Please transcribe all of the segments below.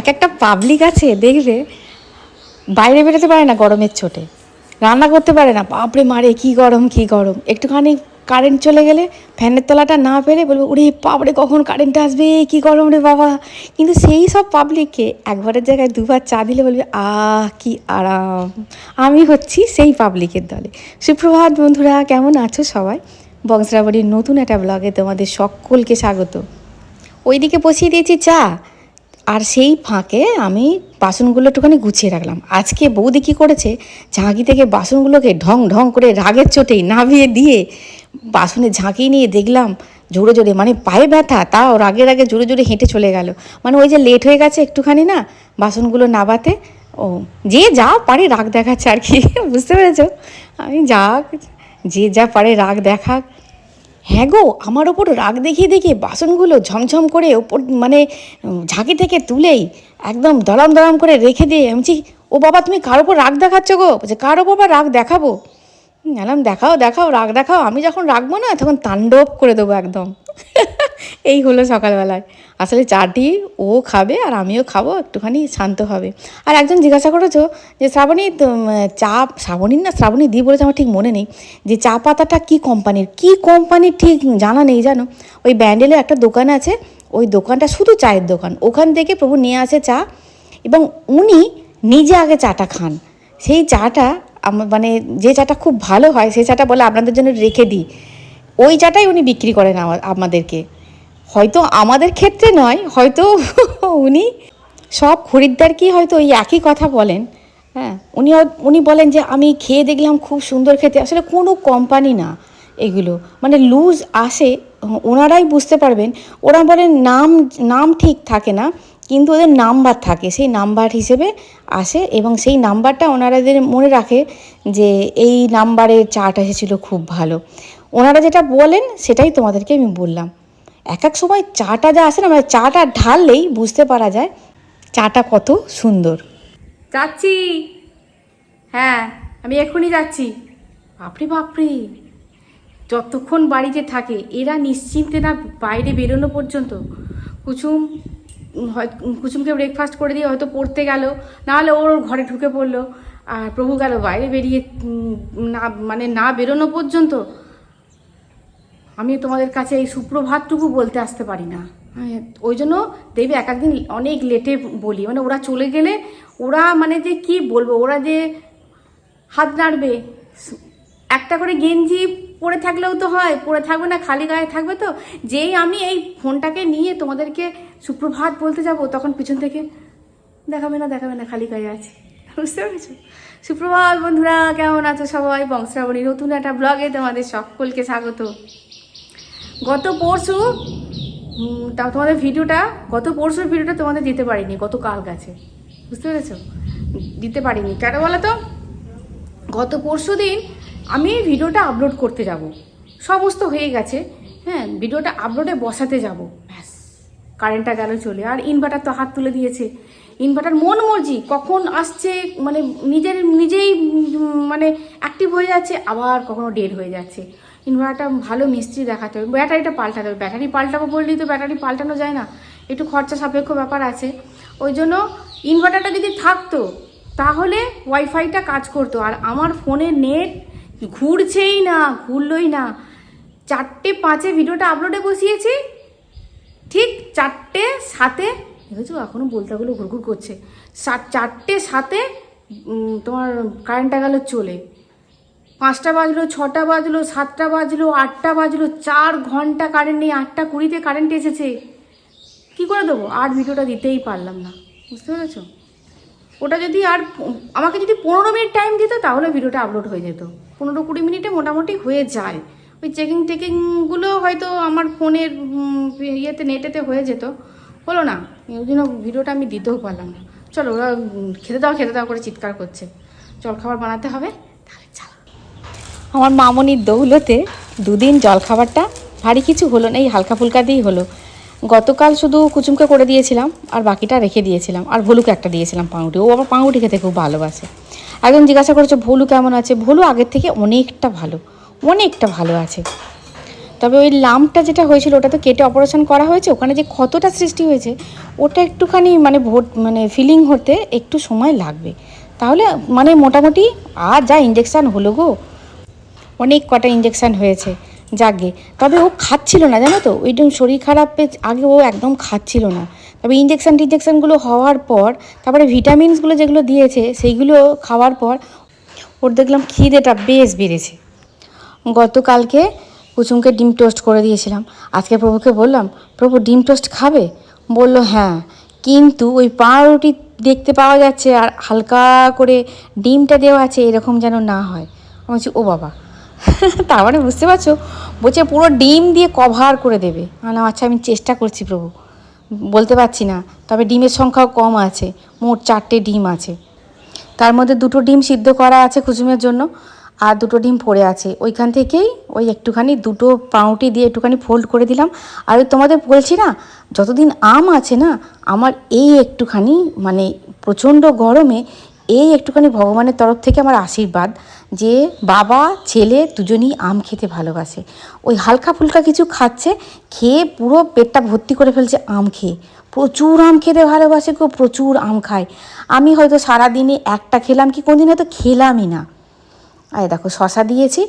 এক একটা পাবলিক আছে, দেখবে বাইরে বেরোতে পারে না গরমের চোটে রান্না করতে পারে না, বাপরে মারে কি গরম কি গরম। একটুখানি কারেন্ট চলে গেলে ফ্যানের তলাটা না পেরে বলব, ওরে বাপরে, কখন কারেন্ট আসবে? কি গরম রে বাবা। কিন্তু সেই সব পাবলিককে একবারের জায়গায় দুবার চা দিলে বলবে, আহ, কি আরাম। আমি হচ্ছি সেই পাবলিকের দলে। সুপ্রভাত বন্ধুরা, কেমন আছো সবাই? বংশরাবরীর নতুন একটা ব্লগে তোমাদের সকলকে স্বাগত। ওইদিকে বসিয়ে দিয়েছি চা। আর সেই ফাঁকে আমি বাসনগুলো একটুখানি গুছিয়ে রাখলাম। আজকে বৌদি কী করেছে? ঝাঁকি থেকে বাসনগুলোকে ঢং ঢং করে রাগের চোটেই নামিয়ে দিয়ে বাসনে ঝাঁকি নিয়ে দেখলাম জোরে জোরে মানে পায়ে ব্যথা, তাও রাগের আগে জোরে জোরে হেঁটে চলে গেল। মানে ওই যে লেট হয়ে গেছে একটুখানি না, বাসনগুলো নাবাতে, ও যে যা পারে রাগ দেখাচ্ছে আর কি, বুঝতে পেরেছ? আমি যা, যে যা পারে রাগ দেখাক। হ্যাঁ গো, আমার ওপর রাগ দেখিয়ে দেখিয়ে বাসনগুলো ঝমঝম করে ওপর মানে ঝাঁকি থেকে তুলেই একদম দড়াম দড়াম করে রেখে দিয়ে আমি ও বাবা, তুমি কার ওপর রাগ দেখাচ্ছ গো? বলছে, কার ওপর রাগ দেখাবো? গেলাম দেখাও দেখাও, রাগ দেখাও। আমি যখন রাখব না, তখন তাণ্ডব করে দেবো একদম। এই হলো সকালবেলায়। আসলে চাটি ও খাবে আর আমিও খাব, একটুখানি শান্ত হবে। আর একজন জিজ্ঞাসা করেছ যে, শ্রাবণী চা শ্রাবণীর না, শ্রাবণী দি বলেছে আমার ঠিক মনে নেই, যে চা পাতাটা কী কোম্পানির? কী কোম্পানির ঠিক জানা নেই জানো? ওই ব্যান্ডেলের একটা দোকান আছে, ওই দোকানটা শুধু চায়ের দোকান। ওখান থেকে প্রভু নিয়ে আসে চা এবং উনি নিজে আগে চাটা খান। সেই চাটা মানে যে চাটা খুব ভালো হয়, সেই চাটা বলে আপনাদের জন্য রেখে দিই। ওই চাটাই উনি বিক্রি করেন আমাদেরকে। হয়তো আমাদের ক্ষেত্রে নয়, হয়তো উনি সব খরিদ্দারকেই হয়তো ওই একই কথা বলেন। হ্যাঁ উনি উনি বলেন যে, আমি খেয়ে দেখলাম খুব সুন্দর খেতে। আসলে কোনো কোম্পানি না এগুলো। মানে লুজ আসে, ওনারাই বুঝতে পারবেন। ওরা বলেন নাম নাম ঠিক থাকে না, কিন্তু ওদের নাম্বার থাকে। সেই নাম্বার হিসেবে আসে এবং সেই নাম্বারটা ওনারাদের মনে রাখে যে, এই নাম্বারের চাটা এসেছিল খুব ভালো। ওনারা যেটা বলেন, সেটাই তোমাদেরকে আমি বললাম। এক এক সময় চাটা যা আসে না মানে চাটা ঢাললেই বুঝতে পারা যায় চাটা কত সুন্দর। যাচ্ছি। হ্যাঁ আমি এক্ষুনি যাচ্ছি। বাপরে বাপরে। যতক্ষণ বাড়িতে থাকে, এরা নিশ্চিন্তে না বাইরে বেরোনো পর্যন্ত। কুচুম কুচুমকে ব্রেকফাস্ট করে দিয়ে হয়তো পড়তে গেল, নাহলে ওর ঘরে ঢুকে পড়ল। আর প্রভু গেল বাইরে বেরিয়ে না মানে না বেরোনো পর্যন্ত আমি তোমাদের কাছে এই সুপ্রভাতটুকু বলতে আসতে পারি না। হ্যাঁ, ওই জন্য দেখবে এক একদিন অনেক লেটে বলি মানে ওরা চলে গেলে ওরা মানে যে কি বলব ওরা যে হাত নাড়বে। একটা করে গেঞ্জি পরে থাকলেও তো হয় পরে থাকবে না খালি গায়ে থাকবে তো। যেই আমি এই ফোনটাকে নিয়ে তোমাদেরকে সুপ্রভাত বলতে যাব তখন পিছন থেকে দেখাবে না দেখাবে না খালি গায়ে আছে। বুঝতে পেরেছ? সুপ্রভাত বন্ধুরা কেমন আছো সবাই? বংশাবলী নতুন একটা ব্লগে তোমাদের সকলকে স্বাগত। গত পরশু তা তোমাদের ভিডিওটা, গত পরশুর ভিডিওটা তোমাদের দিতে পারিনি গত কাল গেছে। বুঝতে পেরেছ? দিতে পারিনি। কেন বলো তো গত পরশু দিন আমি ভিডিওটা আপলোড করতে যাব। সমস্ত হয়ে গেছে হ্যাঁ ভিডিওটা আপলোডে বসাতে যাব। ব্যাস কারেন্টটা গেল চলে। আর ইনভার্টার তো হাত তুলে দিয়েছে। ইনভার্টার মন মর্জি, কখন আসছে মানে নিজের, নিজেই মানে অ্যাক্টিভ হয়ে যাচ্ছে, আবার কখনো ডেড হয়ে যাচ্ছে। ইনভার্টারটা ভালো মিস্ত্রি দেখাতে হবে। ব্যাটারিটা পাল্টাতে হবে। ব্যাটারি পাল্টাবো বললেই তো ব্যাটারি পাল্টানো যায় না। একটু খরচা সাপেক্ষ ব্যাপার আছে। ওই জন্য ইনভার্টারটা যদি থাকতো, তাহলে ওয়াইফাইটা কাজ করতো। আর আমার ফোনে নেট ঘুরছেই না, ঘুরলই না। চারটে পাঁচে ভিডিওটা আপলোডে বসিয়েছি। ঠিক চারটে সাতে, দেখেছ এখনও বলতাগুলো ঘুরঘুর করছে। চারটে সাতে তোমার কারেন্টটা গেল চলে। পাঁচটা বাজলো, ছটা বাজলো, সাতটা বাজলো, আটটা বাজলো, চার ঘণ্টা কারেন্ট নেই, আটটা কুড়িতে কারেন্ট এসেছে। কি করে দেবো? আর ভিডিওটা দিতেই পারলাম না। বুঝতে পেরেছ? ওটা যদি আর আমাকে যদি পনেরো মিনিট টাইম দিত, তাহলে ভিডিওটা আপলোড হয়ে যেত। পনেরো কুড়ি মিনিটে মোটামুটি হয়ে যায়। ওই চেকিং টেকিংগুলো হয়তো আমার ফোনের ইয়েতে নেটেতে হয়ে যেত। হলো না। ওই জন্য ভিডিওটা আমি দিতেও পারলাম না। চলো, ওরা খেতে দাও খেতে দাও করে চিৎকার করছে। জলখাবার বানাতে হবে। আমার মামনির দৌলতে দুদিন জলখাবারটা ভারী কিছু হলো না, এই হালকা ফুলকা দিয়েই হলো। গতকাল শুধু কুচুমকে করে দিয়েছিলাম আর বাকিটা রেখে দিয়েছিলাম, আর ভলুকে একটা দিয়েছিলাম পাউরুটি। ও আবার পাউরুটি খেতে খুব ভালোবাসে। একজন জিজ্ঞাসা করেছে, ভলু কেমন আছে? ভলু আগের থেকে অনেকটা ভালো অনেকটা ভালো আছে। তবে ওই লাম্পটা যেটা হয়েছিল ওটা তো কেটে অপারেশন করা হয়েছে, ওখানে যে ক্ষতটা সৃষ্টি হয়েছে, ওটা একটুখানি মানে ভোট মানে ফিলিং হতে একটু সময় লাগবে। তাহলে মানে মোটামুটি, আর যা ইঞ্জেকশান হলো গো অনেক কটা ইঞ্জেকশান হয়েছে, যাকে। তবে ও খাচ্ছিল না, জানো তো? ওই শরীর খারাপের আগে ও একদম খাচ্ছিল না। তবে ইঞ্জেকশান টিঞ্জেকশানগুলো হওয়ার পর, তারপরে ভিটামিনসগুলো যেগুলো দিয়েছে, সেইগুলো খাওয়ার পর, ওর দেখলাম খিদেটা বেশ বেড়েছে। গতকালকে কুসুমকে ডিম টোস্ট করে দিয়েছিলাম। আজকে প্রভুকে বললাম, প্রভু, ডিম টোস্ট খাবে? বলল হ্যাঁ। কিন্তু ওই পাউরুটি দেখতে পাওয়া যাচ্ছে আর হালকা করে ডিমটা দেওয়া আছে, এরকম যেন না হয়। আমি বলছি, ও বাবা। তার মানে বুঝতে পারছ? বলছে পুরো ডিম দিয়ে কভার করে দেবে। না আচ্ছা আমি চেষ্টা করছি প্রভু। বলতে পারছি না। তবে ডিমের সংখ্যাও কম আছে। মোট চারটে ডিম আছে। তার মধ্যে দুটো ডিম সিদ্ধ করা আছে কুসুমের জন্য আর দুটো ডিম পড়ে আছে। ওইখান থেকেই ওই একটুখানি দুটো পাউটি দিয়ে একটুখানি ফোল্ড করে দিলাম। আর ওই তোমাদের বলছি না, যতদিন আম আছে না, আমার এই একটুখানি মানে প্রচণ্ড গরমে এই একটুখানি ভগবানের তরফ থেকে আমার আশীর্বাদ যে বাবা, ছেলে দুজনই আম খেতে ভালোবাসে। ওই হালকা ফুলকা কিছু খাচ্ছে, খেয়ে পুরো পেটটা ভর্তি করে ফেলছে আম খেয়ে। প্রচুর আম খেতে ভালোবাসে কেউ প্রচুর আম খায়। আমি হয়তো সারাদিনে একটা খেলাম কি কোনদিন হয়তো খেলামই না। আর দেখো, শশা দিয়েছি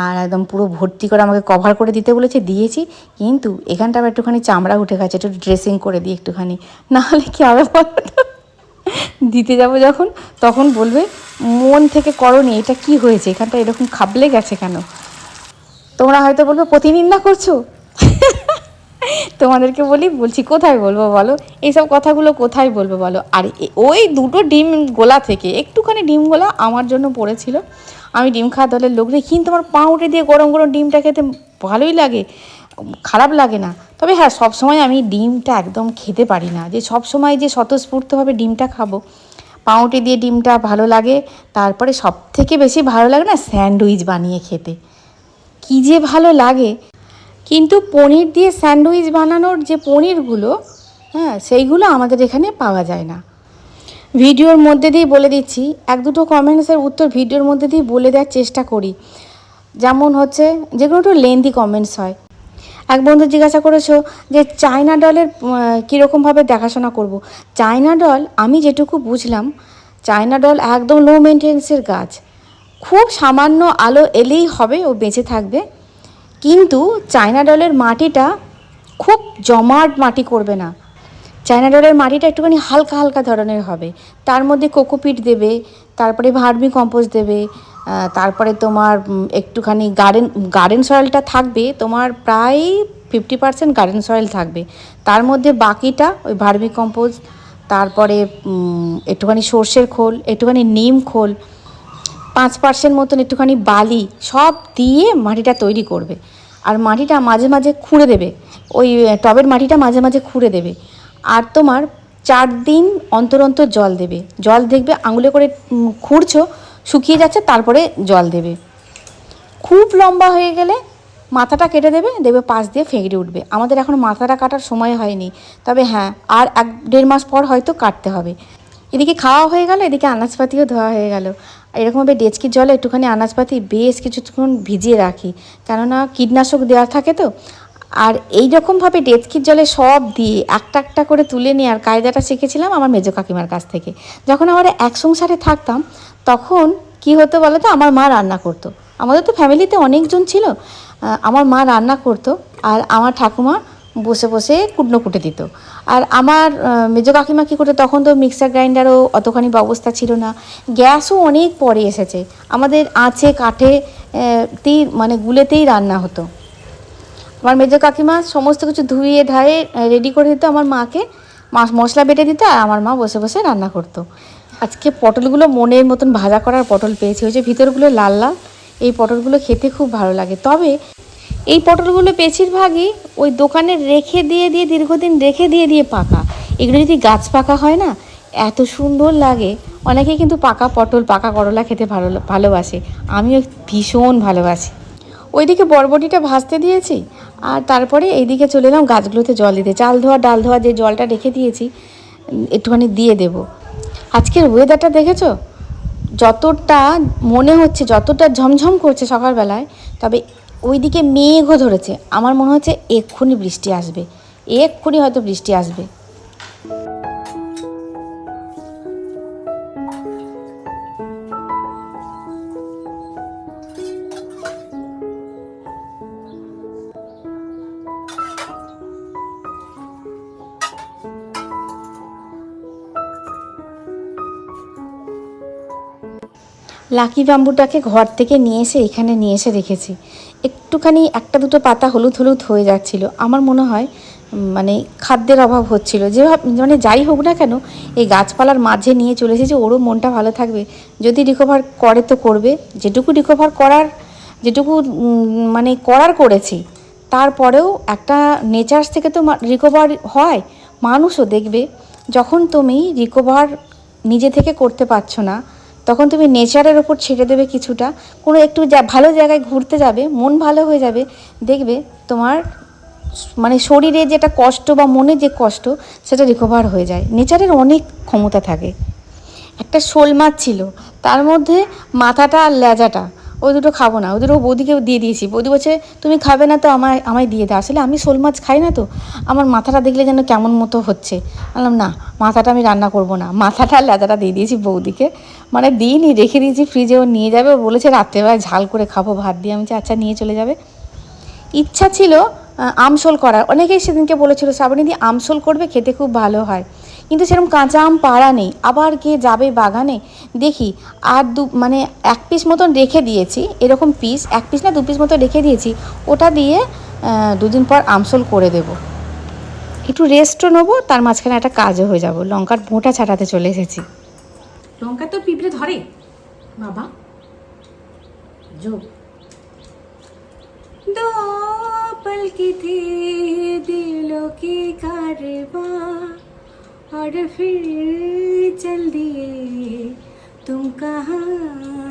আর একদম পুরো ভর্তি করে আমাকে কভার করে দিতে বলেছে, দিয়েছি। কিন্তু এখানটা আবার একটুখানি চামড়া উঠে গেছে, একটু ড্রেসিং করে দিই একটুখানি। নাহলে কি হবে বলো? দিতে যাব যখন, তখন বলবে, মন থেকে করনি, এটা কি হয়েছে? এখানটা এরকম খাবলে গেছে কেন? তোমরা হয়তো বলবে, প্রতিনিন্দা করছ? তোমাদেরকে বলি, বলছি, কোথায় বলব বলো? এইসব কথাগুলো কোথায় বলব বলো? আর ওই দুটো ডিম গোলা থেকে, একটুখানি ডিম গোলা আমার জন্য পড়েছিল। আমি ডিম খাওয়া দলের লোক রে কিন্তু আমার পাউরুটি দিয়ে গরম গরম ডিমটা খেতে ভালোই লাগে। খারাপ লাগে না। তবে হ্যাঁ সবসময় আমি ডিমটা একদম খেতে পারি না। যে সব সময় যে স্বতঃস্ফূর্তভাবে ডিমটা খাব, পাউরুটি দিয়ে ডিমটা ভালো লাগে, তারপরে সব থেকে বেশি ভালো লাগে না স্যান্ডউইচ বানিয়ে খেতে। কী যে ভালো লাগে। কিন্তু পনির দিয়ে স্যান্ডউইচ বানানোর যে পনিরগুলো হ্যাঁ সেইগুলো আমাদের এখানে পাওয়া যায় না। ভিডিওর মধ্যে দিয়ে বলে দিচ্ছি, এক দুটো কমেন্টসের উত্তর ভিডিওর মধ্যে দিয়ে বলে দেওয়ার চেষ্টা করি। যেমন হচ্ছে, যেগুলো একটু লেন্দি কমেন্টস হয়। এক বন্ধু জিজ্ঞাসা করেছ যে চায়না ডলের কীরকমভাবে দেখাশোনা করব। চায়না ডল আমি যেটুকু বুঝলাম, চায়না ডল একদম লো মেনটেন্সের গাছ। খুব সামান্য আলো এলেই হবে, ও বেঁচে থাকবে। কিন্তু চায়না ডলের মাটিটা খুব জমাট মাটি করবে না। চায়না ডলের মাটিটা একটুখানি হালকা হালকা ধরনের হবে। তার মধ্যে কোকোপিট দেবে, তারপরে ভার্মি কম্পোস্ট দেবে তারপরে তোমার একটুখানি গার্ডেন গার্ডেন সয়েলটা থাকবে, তোমার প্রায় ফিফটি পার্সেন্ট গার্ডেন সয়েল থাকবে। তার মধ্যে বাকিটা ওই ভার্মি কম্পোস্ট তারপরে একটুখানি সর্ষের খোল, একটুখানি নিম খোল, পাঁচ পার্সেন্ট মতন একটুখানি বালি, সব দিয়ে মাটিটা তৈরি করবে। আর মাটিটা মাঝে মাঝে খুঁড়ে দেবে। ওই টবের মাটিটা মাঝে মাঝে খুঁড়ে দেবে। আর তোমার চার দিন অন্তর অন্তর জল দেবে। জল দেখবে, আঙুলে করে খুঁড়ছো শুকিয়ে যাচ্ছে, তারপরে জল দেবে। খুব লম্বা হয়ে গেলে মাথাটা কেটে দেবে দেবে পাশ দিয়ে ফেঁকড়ে উঠবে। আমাদের এখন মাথাটা কাটার সময় হয়নি। তবে হ্যাঁ আর এক দেড় মাস পর হয়তো কাটতে হবে। এদিকে খাওয়া হয়ে গেল, এদিকে আনাজপাতিও ধোয়া হয়ে গেল। এরকমভাবে ডেচকির জলে একটুখানি আনাজপাতি বেশ কিছুক্ষণ ভিজিয়ে রাখি। কেননা কীটনাশক দেওয়া থাকে তো। আর এই রকমভাবে ডেচকির জলে সব দিয়ে একটা একটা করে তুলে নেওয়ার কায়দাটা শিখেছিলাম আমার মেজো কাকিমার কাছ থেকে। যখন আমরা এক সংসারে থাকতাম তখন কি হতো বলো তো আমার মা রান্না করতো। আমাদের তো ফ্যামিলিতে অনেকজন ছিল। আমার মা রান্না করতো আর আমার ঠাকুমা বসে বসে কুটনো কুটে দিত। আর আমার মেজো কাকিমা কী করতো? তখন তো মিক্সার গ্রাইন্ডারও অতখানি ব্যবস্থা ছিল না। গ্যাসও অনেক পরে এসেছে। আমাদের আঁচে, কাঠে তেই মানে গুলেতেই রান্না হতো। আমার মেজো কাকিমা সমস্ত কিছু ধুয়ে, ধায়ে রেডি করে দিত আমার মাকে। মশলা বেটে দিত আর আমার মা বসে বসে রান্না করতো। আজকে পটলগুলো মনের মতন ভাজা করার পটল পেয়েছি। হয়েছে ভিতরগুলো লাল লাল, এই পটলগুলো খেতে খুব ভালো লাগে। তবে এই পটলগুলো বেশিরভাগই ওই দোকানে রেখে দিয়ে দিয়ে, দীর্ঘদিন রেখে দিয়ে দিয়ে পাকা। এগুলো যদি গাছ পাকা হয় না, এত সুন্দর লাগে। অনেকেই কিন্তু পাকা পটল, পাকা করলা খেতে ভালো ভালোবাসে। আমিও ভীষণ ভালোবাসি। ওইদিকে বরবটিটা ভাজতে দিয়েছি, আর তারপরে এইদিকে চলে এলাম গাছগুলোতে জল দিতে। চাল ধোয়া, ডাল ধোয়া যে জলটা রেখে দিয়েছি, একটুখানি দিয়ে দেব। আজকের ওয়েদারটা দেখেছ? যতটা মনে হচ্ছে, যতটা ঝমঝম করছে সকালবেলায়, তবে ওইদিকে মেঘও ধরেছে। আমার মনে হচ্ছে এক্ষুনি বৃষ্টি আসবে। এক্ষুনি হয়তো বৃষ্টি আসবে। লাকি ব্যাম্বুটাকে ঘর থেকে নিয়ে এসে এখানে নিয়ে এসে রেখেছি। একটুখানি একটা দুটো পাতা হলুদ হলুদ হয়ে যাচ্ছিল। আমার মনে হয় মানে খাদ্যের অভাব হচ্ছিল। যে মানে যাই হোক না কেন, এই গাছপালার মাঝে নিয়ে চলে এসেছি, ওরও মনটা ভালো থাকবে। যদি রিকভার করে তো করবে। যেটুকু রিকভার করার, যেটুকু মানে করার করেছি, তারপরেও একটা নেচার্স থেকে তো রিকভার হয়। মানুষও দেখবে, যখন তুমি রিকভার নিজে থেকে করতে পারছ না তখন তুমি নেচারের ওপর ছেড়ে দেবে কিছুটা। কোনো একটু যা ভালো জায়গায় ঘুরতে যাবে, মন ভালো হয়ে যাবে। দেখবে তোমার মানে শরীরে যেটা কষ্ট বা মনে যে কষ্ট, সেটা রিকভার হয়ে যায়। নেচারের অনেক ক্ষমতা থাকে। একটা শোল মাছ ছিল, তার মধ্যে মাথাটা আর লেজাটা ওই দুটো খাব না ওই দুটো বৌদিকে দিয়ে দিয়েছি। বৌদি বলছে, তুমি খাবে না তো, আমায় আমায় দিয়ে দাও। আসলে আমি শোল মাছ খাই না তো, আমার মাথাটা দেখলে যেন কেমন মতো হচ্ছে। বললাম, না, মাথাটা আমি রান্না করব না। মাথাটা লেজাটা দিয়ে দিয়েছি বৌদিকে। মানে দিইনি, রেখে দিয়েছি ফ্রিজে ও নিয়ে যাবে। ও বলেছে, রাত্রেবেলায় ঝাল করে খাব, ভাত দিয়ে। আমি আচ্ছা নিয়ে চলে যাবে। ইচ্ছা ছিল আমসোল করার। অনেকেই সেদিনকে বলেছিল, শ্রাবণীদি আমসোল করবে, খেতে খুব ভালো হয়। কিন্তু সেরকম কাঁচা আম পাড়া নেই আবার কে যাবে বাগানে দেখি আর দু মানে এক পিস মতন রেখে দিয়েছি এরকম পিস এক পিস না দু পিস মতো রেখে দিয়েছি ওটা দিয়ে আহ, দুদিন পর আমসোল করে দেব একটু রেস্টও নেবো তার মাঝখানে একটা কাজও হয়ে যাব লঙ্কার মোটা ছাড়াতে চলে এসেছি লঙ্কা তো পিঁপড়ে ধরে বাবা যোগ दो पल की थी दिलों की कारवा और फिर चल दिए तुम कहाँ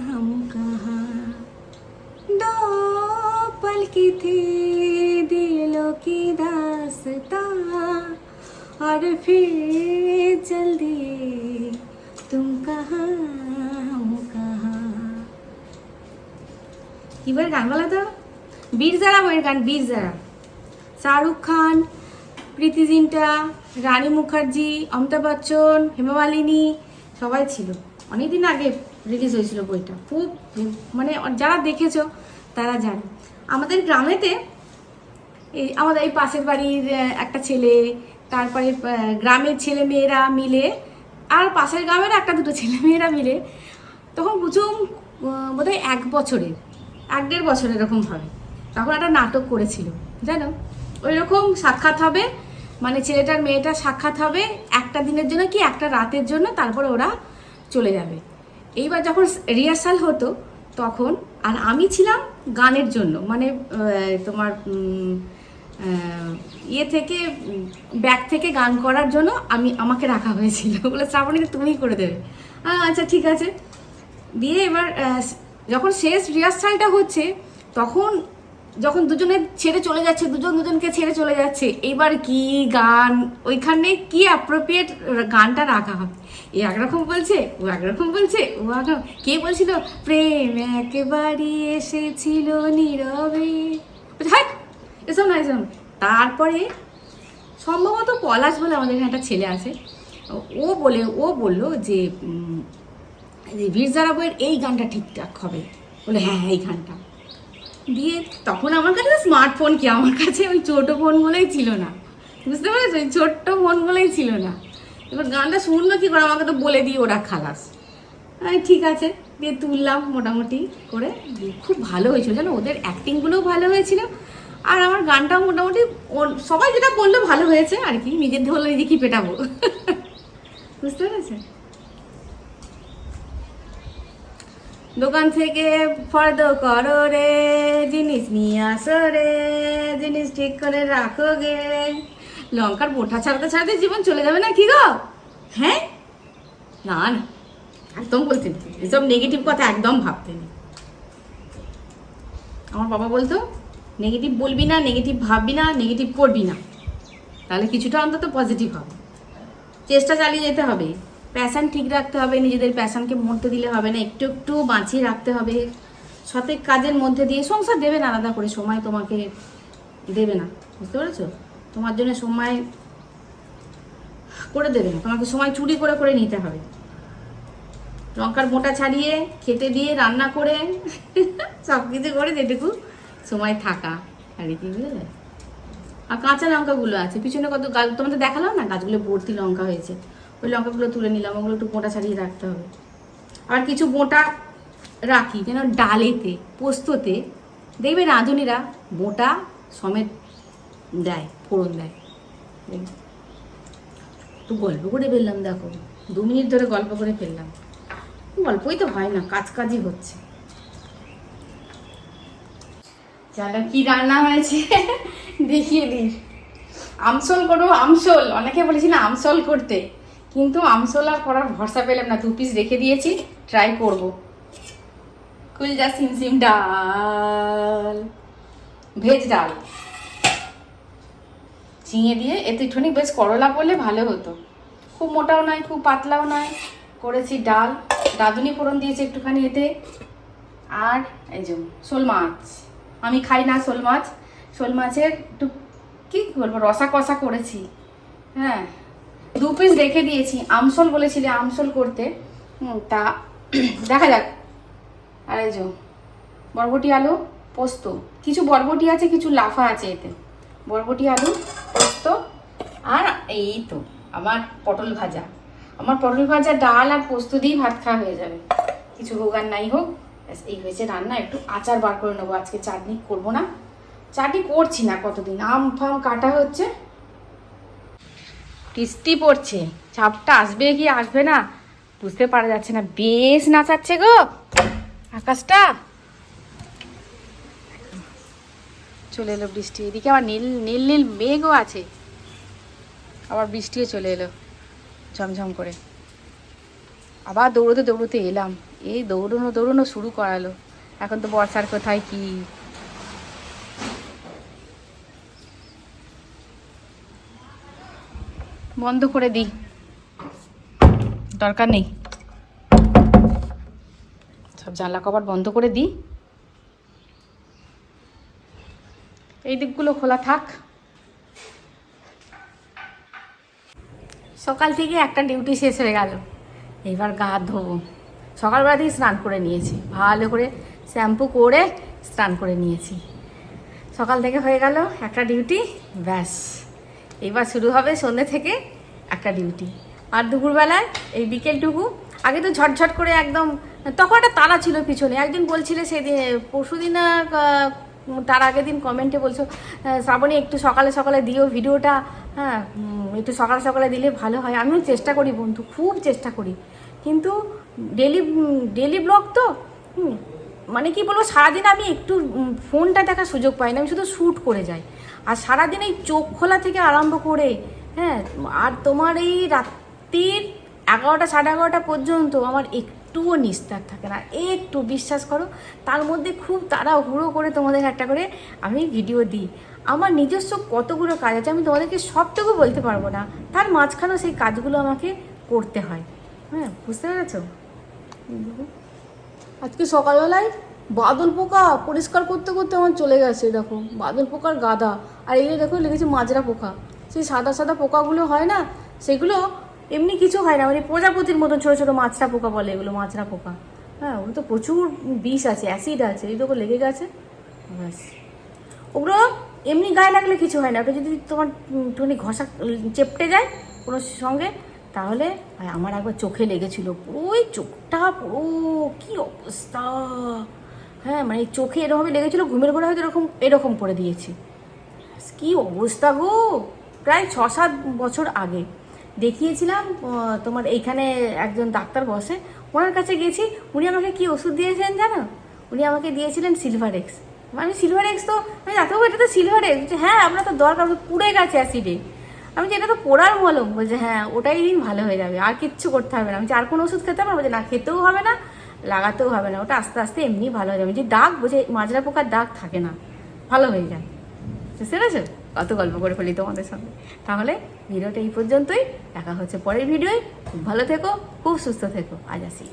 हम कहाँ दो पल की थी दिलों की दास्ता और फिर चल दिए तुम कहाँ हम कहाँ এবার গান বলা তো বীর যারা বইয়ের গান বীর যারা শাহরুখ খান প্রীতি জিন্টা, রানী মুখার্জি, অমিতাভ বচ্চন, হেমা মালিনী, সবাই ছিল। অনেকদিন আগে রিলিজ হয়েছিল বইটা। খুব মানে যারা দেখেছ, তারা জানে। আমাদের গ্রামেতে এই আমাদের এই পাশের বাড়ির একটা ছেলে, তারপরে গ্রামের ছেলে মেয়েরা মিলে, আর পাশের গ্রামের একটা দুটো ছেলে মেয়েরা মিলে, তখন প্রচুর বোধহয় এক বছরের, এক দেড় বছর হবে তখন একটা নাটক করেছিল। জানো? ওই রকম সাক্ষাৎ হবে মানে ছেলেটার মেয়েটার সাক্ষাৎ হবে একটা দিনের জন্য কি একটা রাতের জন্য? তারপর ওরা চলে যাবে। এইবার যখন রিহার্সাল হতো তখন আর আমি ছিলাম গানের জন্য। মানে তোমার ইয়ে থেকে ব্যাক থেকে গান করার জন্য আমি আমাকে রাখা হয়েছিল। বলে শ্রাবণী তুমিই করে দেবে। আহ, আচ্ছা ঠিক আছে। দিয়ে এবার যখন শেষ রিহার্সালটা হচ্ছে তখন যখন দুজনে ছেড়ে চলে যাচ্ছে, দুজন দুজনকে ছেড়ে চলে যাচ্ছে এবার কি গান? ওইখানে কি অ্যাপ্রোপ্রিয়েট গানটা রাখা হবে? এ একরকম বলছে, ও একরকম বলছে, ও একরকম কে বলছিল? প্রেম একেবারে এসেছিল নীরবে। হাট এসব না এসব তারপরে সম্ভবত পলাশ বলে আমাদের এখানে একটা ছেলে আছে। ও বলে, ও বলল যে বীরজারা বইয়ের এই গানটা ঠিকঠাক হবে। বলে হ্যাঁ হ্যাঁ এই গানটা। দিয়ে তখন আমার কাছে তো স্মার্টফোন কি? আমার কাছে ওই ছোটো ফোনগুলোই ছিল না। বুঝতে পেরেছ? ওই ছোট্ট ফোনগুলোই ছিল না। এবার গানটা শুনলো কি করে? আমাকে তো বলে দিয়ে ওরা খালাস। ঠিক আছে। দিয়ে তুললাম মোটামুটি করে। খুব ভালো হয়েছিল। জানো, ওদের অ্যাক্টিংগুলোও ভালো হয়েছিল। আর আমার গানটাও মোটামুটি সবাই যেটা বলল ভালো হয়েছে আর কি। নিজের ধরলে নিজে কি পেটাবো। বুঝতে পেরেছে? দোকান থেকে ফর্দ করো রে, জিনিস নিয়ে আসো রে, জিনিস ঠিক করে রাখো গে। লঙ্কার বোঠা ছাড়তে ছাড়তে জীবন চলে যাবে না কি গো? হ্যাঁ? না না, একদম বলতে নেই। এসব নেগেটিভ কথা একদম ভাবতে নেই। আমার বাবা বলতো নেগেটিভ বলবি না নেগেটিভ ভাববি না নেগেটিভ করবি না। তাহলে কিছুটা অন্তত পজিটিভ হবে। চেষ্টা চালিয়ে যেতে হবে। প্যাশন ঠিক রাখতে হবে, নিজেদের প্যাশানকে মরতে দিলে হবে না, একটু একটু বাঁচিয়ে রাখতে হবে। সতেক কাজের মধ্যে দিয়ে সংসার দেবে না আলাদা করে, সময় তোমাকে দেবে না, বুঝতে পেরেছ? তোমার জন্য সময় করে দেবে না, তোমাকে সময় চুরি করে করে নিতে হবে। লঙ্কার মোটা ছাড়িয়ে, খেতে দিয়ে, রান্না করে সব কিছু করে যেটুকু সময় থাকা। আর কি বুঝলে? আর কাঁচা লঙ্কাগুলো আছে, পিছনে কত গাছ, তোমাদের দেখালাম না গাছগুলো ভর্তি লঙ্কা হয়েছে। ওই লঙ্কাগুলো তুলে নিলাম, ওগুলো একটু মোটা ছাড়িয়ে রাখতে হবে। আর কিছু মোটা রাখি, যেন ডালেতে, পোস্ততে, দেখবে রাঁধুনিরা মোটা সমেত দেয়, ফোড়ন দেয়। একটু গল্প করে ফেললাম, দেখো। দু মিনিট ধরে গল্প করে ফেললাম। গল্পই তো হয় না, কাজ কাজই হচ্ছে। জানো কি রান্না হয়েছে? দেখিয়ে দিই। আমসল করব, আমসল। অনেকে বলেছিল আমসল করতে। কিন্তু আমসল করার ভরসা পেলাম না। দু পিস রেখে দিয়েছি ট্রাই করব। কুলজা সিম সিম ডাল। ভেজ ডাল। ঝিঙে দিয়ে এতে একটুখানি বেশ করলা পড়লে ভালো হতো। খুব মোটাও নয়, খুব পাতলাও নয়। করেছি ডাল। রাঁধুনি ফোড়ন দিয়েছি একটুখানি এতে। আর এই যে শোল মাছ। আমি খাই না শোল মাছ। শোল মাছের একটু কী বলব, রসা কষা করেছি। হ্যাঁ দু পিস রেখে দিয়েছি আমসল বলেছিলে আমসল করতে। তা দেখা যাক। আর এই বরবটি আলু, পোস্ত। কিছু বরবটি আছে, কিছু লাফা আছে এতে। বরবটি আলু, পোস্ত, আর এই তো, আমার পটল ভাজা। আমার পটল ভাজা, ডাল আর পোস্ত দিয়েই ভাত খাওয়া হয়ে যাবে। কিছু হোক আর নাই হোক এই হয়েছে রান্না। একটু আচার বার করে নেব, আজকে চাটনি করব না। চাটনি করছি না কতদিন, আম ফাম কাটা হচ্ছে। বৃষ্টি পড়ছে। চাপটা আসবে কি আসবে না? বুঝতে পারা যাচ্ছে না। বেশ নাচাচ্ছে গো। আকাশটা। চলে এলো বৃষ্টি। এদিকে আবার নীল নীল নীল মেঘও আছে। আবার বৃষ্টিও চলে এলো ঝমঝম করে। আবার দৌড়তে দৌড়তে এলাম। এই দৌড়নো দৌড়নো শুরু করালো। এখন তো বর্ষার কোথায় কি? বন্ধ করে দিই। দরকার নেই। সব জানলা কপাট বন্ধ করে দিই। এই দিকগুলো খোলা থাক। সকাল থেকে একটা ডিউটি শেষ হয়ে গেল। এবার গা ধোবো। সকালবেলা থেকে স্নান করে নিয়েছি। ভালো করে শ্যাম্পু করে স্নান করে নিয়েছি। সকাল থেকে হয়ে গেল একটা ডিউটি, ব্যাস। এবার শুরু হবে সন্ধ্যে থেকে একটা ডিউটি। আর দুপুরবেলায় এই বিকেলটুকু, আগে তো ঝটঝট করে একদম, তখন একটা তারা ছিল পিছনে, একদিন বলছিলে সেদিন পরশু দিন তার আগের দিন কমেন্টে বলছো শ্রাবণী একটু সকালে সকালে দিও ভিডিওটা হ্যাঁ একটু সকালে সকালে দিলে ভালো হয়। আমিও চেষ্টা করি বন্ধু, খুব চেষ্টা করি। কিন্তু ডেলি ডেলি ব্লগ তো মানে কি বলব, সারাদিন আমি একটু ফোনটা দেখার সুযোগ পাই না, আমি শুধু শ্যুট করে যাই। আর সারাদিন এই চোখ খোলা থেকে আরম্ভ করে হ্যাঁ আর তোমার এই রাত্রির এগারোটা সাড়ে এগারোটা পর্যন্ত আমার একটুও নিস্তার থাকে না। একটু বিশ্বাস করো, তার মধ্যে খুব তাড়াহুড়ো করে তোমাদের একটা করে আমি ভিডিও দিই। আমার নিজস্ব কতগুলো কাজ আছে, আমি তোমাদেরকে সবটুকু বলতে পারব না। তার মাঝখানেও সেই কাজগুলো আমাকে করতে হয়। হ্যাঁ বুঝতে পেরেছ? আজকে সকালবেলায় বাদল পোকা পরিষ্কার করতে করতে আমার চলে গেছে, দেখো। বাদল পোকার গাদা। আর এই দেখো, লেগেছে মাজরা পোকা। সেই সাদা সাদা পোকাগুলো হয় না, সেগুলো এমনি কিছু হয় না। মানে প্রজাপতির মতন ছোটো ছোটো মাছরা পোকা বলে এগুলো মাছরা পোকা। হ্যাঁ ওগুলো তো প্রচুর বিষ আছে, অ্যাসিড আছে, এই দেখো লেগে গেছে। ব্যাস। ওগুলো এমনি গায়ে লাগলে কিছু হয় না। ওটা যদি তোমার একটুখানি ঘষা, চেপটে যায় কোনো সঙ্গে, তাহলে আমার একবার চোখে লেগেছিল। ওই চোখটা পুরো কি অবস্থা! হ্যাঁ মানে চোখে এরকমভাবে লেগেছিল, ঘুমের ঘরে হয়তো এরকম এরকম করে দিয়েছি। কি অবস্থা গো! প্রায় ছ সাত বছর আগে দেখিয়েছিলাম তোমার এইখানে একজন ডাক্তার বসে। ওনার কাছে গেছি উনি আমাকে কি ওষুধ দিয়েছেন জানো? উনি আমাকে দিয়েছিলেন সিলভার এক্স আমি সিলভার এক্স তো, আমি ডাক্তারবাবু এটা তো সিলভার এক্স হ্যাঁ আপনার তো দরকার পুড়ে গেছে অ্যাসিডে আমি যে এটা তো পোড়ার মলম। বলছে হ্যাঁ ওটাই দিন ভালো হয়ে যাবে, আর কিচ্ছু করতে হবে না। আমি আর কোনো ওষুধ খেতে পারব যে না, খেতেও হবে না। লাগাতেও হবে না। ওটা আস্তে আস্তে এমনি ভালো হয়ে যাবে। যে দাগ বোঝে, মাজরা পোকার দাগ থাকে না। ভালো হয়ে যায়। বুঝতে পেরেছ? কত গল্প করে ফেলি তোমাদের সঙ্গে। তাহলে ভিডিওটা এই পর্যন্তই। দেখা হচ্ছে পরের ভিডিওয়। খুব ভালো থেকো, খুব সুস্থ থেকো। আজ আসি।